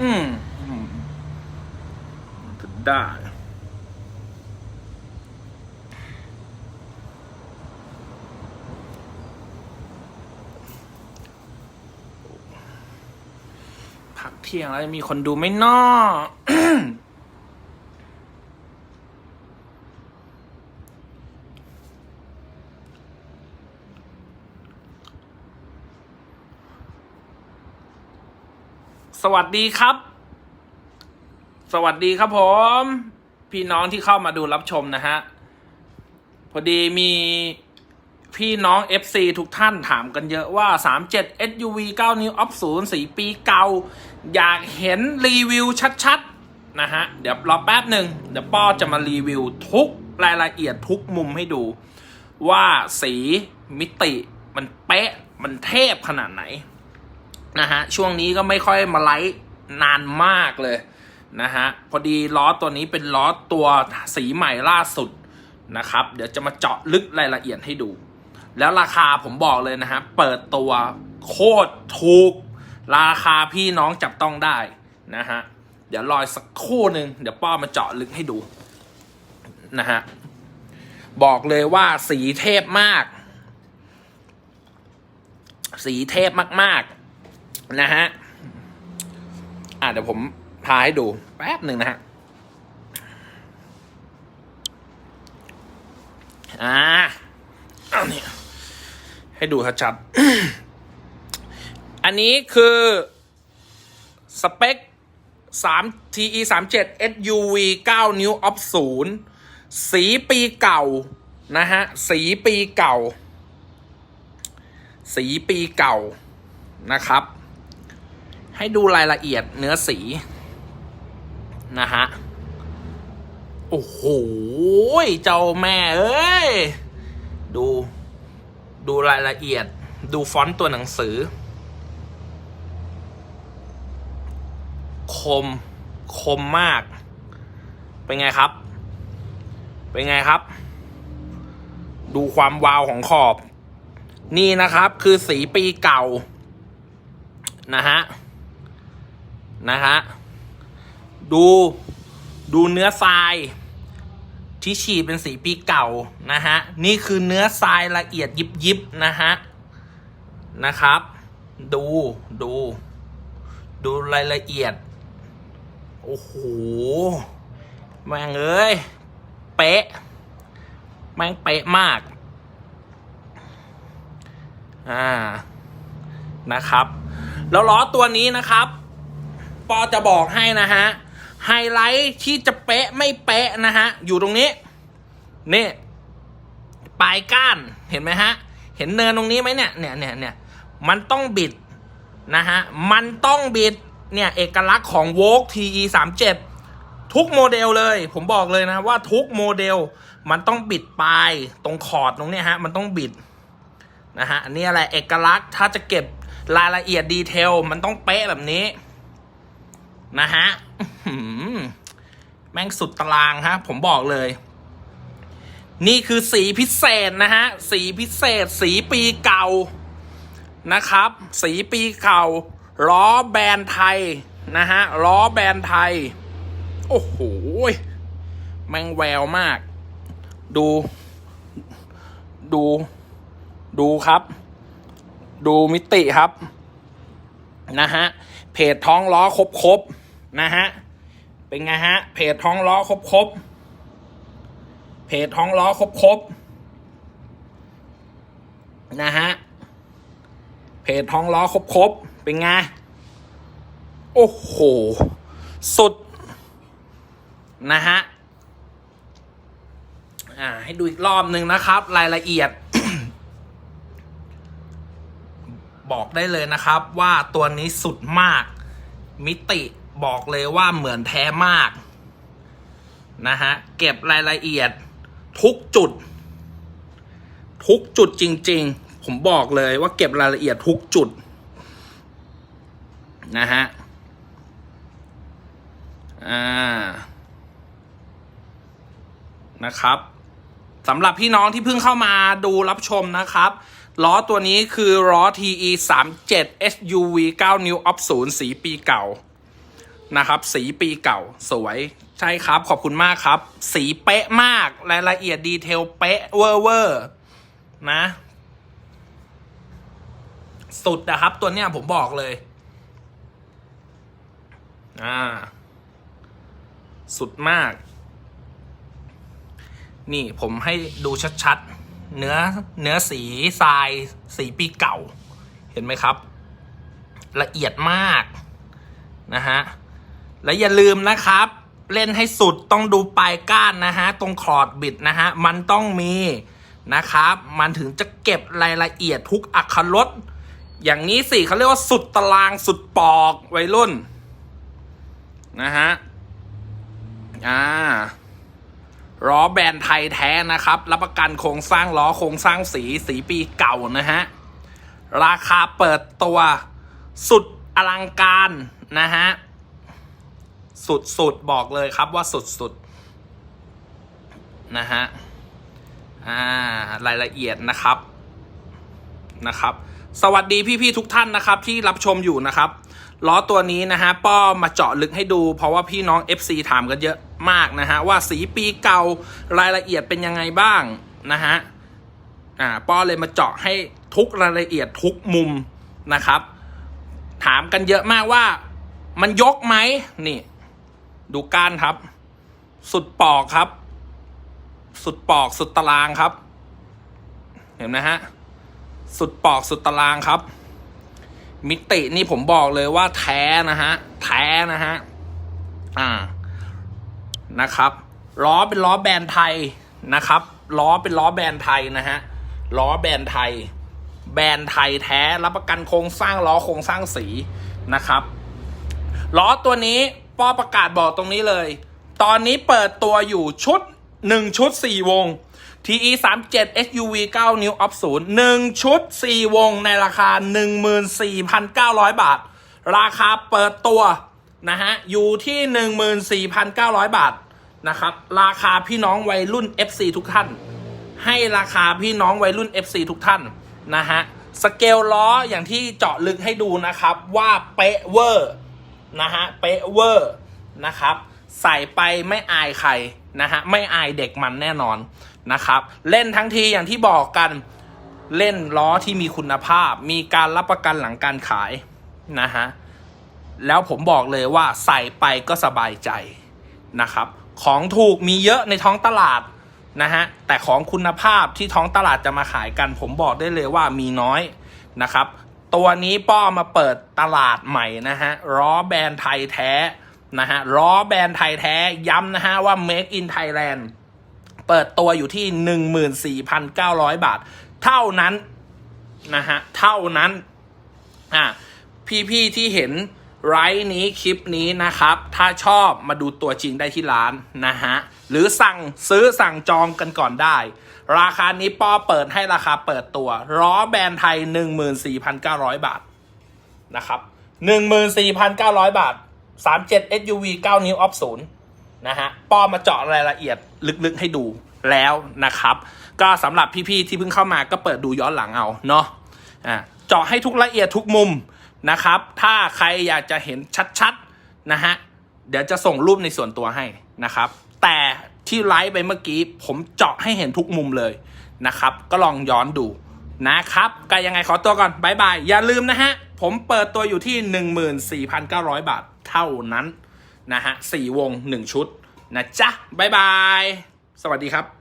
อืมอืมจะได้พักเที่ยงแล้วจะมีคนดูไหม่นอ สวัสดีครับ สวัสดีครับผม พี่น้องที่เข้ามาดูรับชมนะฮะ พอดีมีพี่น้อง FC ทุกท่านถามกันเยอะว่า 37 SUV 9 นิ้วออฟศูนย์สีปีเก่า อยากเห็นรีวิวชัดๆ นะฮะ เดี๋ยวรอแป๊บหนึ่งเดี๋ยวป้อจะมารีวิวทุกรายละเอียดทุกมุมให้ดู ว่าสีมิติมันเป๊ะมันเทพขนาดไหน นะฮะช่วงนี้ก็ไม่ค่อยมาไลฟ์นานมากเลยนะฮะพอดีล้อตัวนี้เป็นล้อตัวสีใหม่ล่าสุดนะครับ เดี๋ยวจะมาเจาะลึกรายละเอียดให้ดู แล้วราคาผมบอกเลยนะฮะเปิดตัวโคตรถูก ราคาพี่น้องจับต้องได้นะฮะเดี๋ยวรอยสักคู่หนึ่งเดี๋ยวป้อมาเจาะลึกให้ดูนะฮะบอกเลยว่าสีเทพมาก สีเทพมากๆ นะฮะ อะเดี๋ยวผมพาให้ดูแป๊บหนึ่งนะฮะ อ่าเอาเนี่ยให้ดูชัดๆอันนี้คือ สเปค3 TE 3 7 SUV 9 นิ้ว ออฟศูนย์สีปีเก่า นะฮะ สีปีเก่า สีปีเก่านะครับ ให้ดูรายละเอียดเนื้อสี นะฮะ โอ้โห เจ้าแม่เอ้ย ดู ดูรายละเอียด ดูฟอนต์ตัวหนังสือ คม คมมาก เป็นไงครับ เป็นไงครับ ดูความวาวของขอบ นี่นะครับคือสีปีเก่านะฮะ นะฮะดูดูเนื้อทรายที่ฉีดเป็นสีปีเก่านะฮะนี่คือเนื้อทรายละเอียดยิบยิบนะฮะนะครับ ดูดู ดูรายละเอียด โอ้โหแม่งเอ้ยเป๊ะแม่งเป๊ะมากอ่านะครับ แล้วล้อตัวนี้นะครับ ปอจะบอกให้นะฮะ ไฮไลท์ที่จะเป๊ะไม่เป๊ะนะฮะ อยู่ตรงนี้ นี่ปลายก้านเห็นไหมฮะ เห็นเนินตรงนี้ไหมเนี่ยเนี่ยเนี่ยเนี่ยมันต้องบิดนะฮะ มันต้องบิดเนี่ยเอกลักษณ์ของโวก TE 3 7ทุกโมเดลเลย ผมบอกเลยนะว่าทุกโมเดล มันต้องบิดปลายตรงคอร์ดตรงนี้ฮะ มันต้องบิดนะฮะอันนี้อะไรเอกลักษณ์ถ้าจะเก็บรายละเอียดดีเทล มันต้องเป๊ะแบบนี้ นะฮะแม่งสุดตารางฮะ ผมบอกเลย นี่คือสีพิเศษนะฮะ สีพิเศษ สีปีเก่านะครับ สีปีเก่า ล้อแบรนด์ไทยนะฮะ ล้อแบรนด์ไทย โอ้โหแม่งแววมาก ดู ดู ดูครับ ดูมิติครับ นะฮะ เพจท้องล้อครบครบๆ นะฮะ เป็นไงฮะ เพจท้องล้อครบครบๆเพจท้องล้อครบครบๆนะฮะ เพจท้องล้อครบครบๆเป็นไง โอ้โห สุด นะฮะ อ่า ให้ดูอีกรอบหนึ่งนะครับ รายละเอียด บอกได้เลยนะครับว่าตัวนี้สุดมากมิติ บอกเลยว่าเหมือนแท้มากนะฮะเก็บรายละเอียดทุกจุด ทุกจุดจริง ๆ ผมบอกเลยว่าเก็บรายละเอียดทุกจุดนะฮะอ่านะครับสำหรับพี่น้องที่เพิ่งเข้ามาดูรับชมนะครับล้อตัวนี้คือล้อ TE 3 7 SUV 9 นิ้วออฟศูนย์สีปีเก่า นะครับ สีปีเก่าสวยใช่ครับ ขอบคุณมากครับ สีเป๊ะมากรายละเอียดดีเทลเป๊ะเวอร์เวอร์นะ สุดนะครับ ตัวเนี้ยผมบอกเลย อ่า สุดมาก นี่ผมให้ดูชัดๆ เนื้อเนื้อสีทราย สีปีเก่า เห็นไหมครับ ละเอียดมากนะฮะ และอย่าลืมนะครับ เล่นให้สุดต้องดูปลายก้านนะฮะ ตรงคอร์ดบิดนะฮะ มันต้องมีนะครับ มันถึงจะเก็บรายละเอียดทุกอักขรสอย่างนี้สิเขาเรียกว่าสุดตารางสุดปอกวัยรุ่น นะฮะ อ่าล้อแบรนด์ไทยแท้นะครับ รับประกันโครงสร้างล้อโครงสร้างสีสีปีเก่านะฮะ ราคาเปิดตัวสุดอลังการนะฮะ สุดสุดๆบอกเลยครับว่าสุดสุดๆนะฮะอ่ารายละเอียดนะครับนะครับ สวัสดีพี่ๆทุกท่านนะครับที่รับชมอยู่นะครับล้อตัวนี้นะฮะป้อมาเจาะลึกให้ดู เพราะว่าพี่น้อง FC ถามกันเยอะมากนะฮะว่าสีปีเก่ารายละเอียดเป็นยังไงบ้างนะฮะอ่าป้อเลยมาเจาะให้ทุกรายละเอียดทุกมุมนะครับ ถามกันเยอะมากว่ามันยกไหมนี่ ดูก้านครับ สุดปอกครับ สุดปอกสุดตารางครับ เห็นไหมฮะ สุดปอกสุดตารางครับ มิตินี่ผมบอกเลยว่าแท้นะฮะ แท้นะฮะ อ่า นะครับ ล้อเป็นล้อแบรนด์ไทยนะครับ ล้อเป็นล้อแบรนด์ไทยนะฮะ ล้อแบรนด์ไทย แบรนด์ไทยแท้ รับประกันโครงสร้างล้อโครงสร้างสีนะครับ ล้อตัวนี้ ปอประกาศบอกตรงนี้เลย ตอนนี้เปิดตัวอยู่ชุด 1 ชุด 4 วง TE 3 7 SUV 9 นิ้วออฟศูนย์1ชุด 4 วงในราคา 14,900 บาท ราคาเปิดตัวนะฮะ อยู่ที่ 14,900 บาทนะครับ ราคาพี่น้องวัยรุ่น FC ทุกท่าน ให้ราคาพี่น้องวัยรุ่น FC ทุกท่านนะฮะ สเกลล้ออย่างที่เจาะลึกให้ดูนะครับว่าเป๊ะเวอร์ นะฮะเป๊ะเวอร์นะครับใส่ไปไม่อายใครนะฮะไม่อายเด็กมันแน่นอนนะครับ เล่นทั้งทีอย่างที่บอกกันเล่นล้อที่มีคุณภาพ มีการรับประกันหลังการขายนะฮะแล้วผมบอกเลยว่าใส่ไปก็สบายใจนะครับ ของถูกมีเยอะในท้องตลาดนะฮะแต่ของคุณภาพที่ท้องตลาดจะมาขายกัน ผมบอกได้เลยว่ามีน้อยนะครับ ตัวนี้ป้อมาเปิดตลาดใหม่นะฮะล้อแบรนด์ไทยแท้นะฮะล้อแบรนด์ไทยแท้ย้ำนะฮะว่า Make in Thailand เปิดตัวอยู่ที่ 14,900 บาท เท่านั้นนะฮะเท่านั้นอะพี่ๆที่เห็น ไรฟ์นี้คลิปนี้นะครับ ถ้าชอบมาดูตัวจริงได้ที่ร้านนะฮะ หรือสั่งซื้อสั่งจองกันก่อนได้ ราคานี้ป้อเปิดให้ราคาเปิดตัวล้อแบรนด์ไทย 14,900 บาทนะครับ 14,900 บาท 37 SUV 9 นิ้วออฟศูนย์นะฮะป้อมาเจาะรายละเอียดลึกๆให้ดูแล้วนะครับ ก็สำหรับพี่ๆที่เพิ่งเข้ามาก็เปิดดูย้อนหลังเอาเนาะอ่าเจาะให้ทุกละเอียดทุกมุม นะครับ ถ้าใครอยากจะเห็นชัดๆนะฮะเดี๋ยวจะส่งรูปในส่วนตัวให้นะครับ แต่ที่ไลฟ์ไปเมื่อกี้ ผมเจาะให้เห็นทุกมุมเลยนะครับ ก็ลองย้อนดูนะครับก็ยังไงขอตัวก่อนบายบาย อย่าลืมนะฮะ ผมเปิดตัวอยู่ที่ 14,900 บาทเท่านั้นนะฮะสี่วงหนึ่งชุดนะจ๊ะบายบาย สวัสดีครับ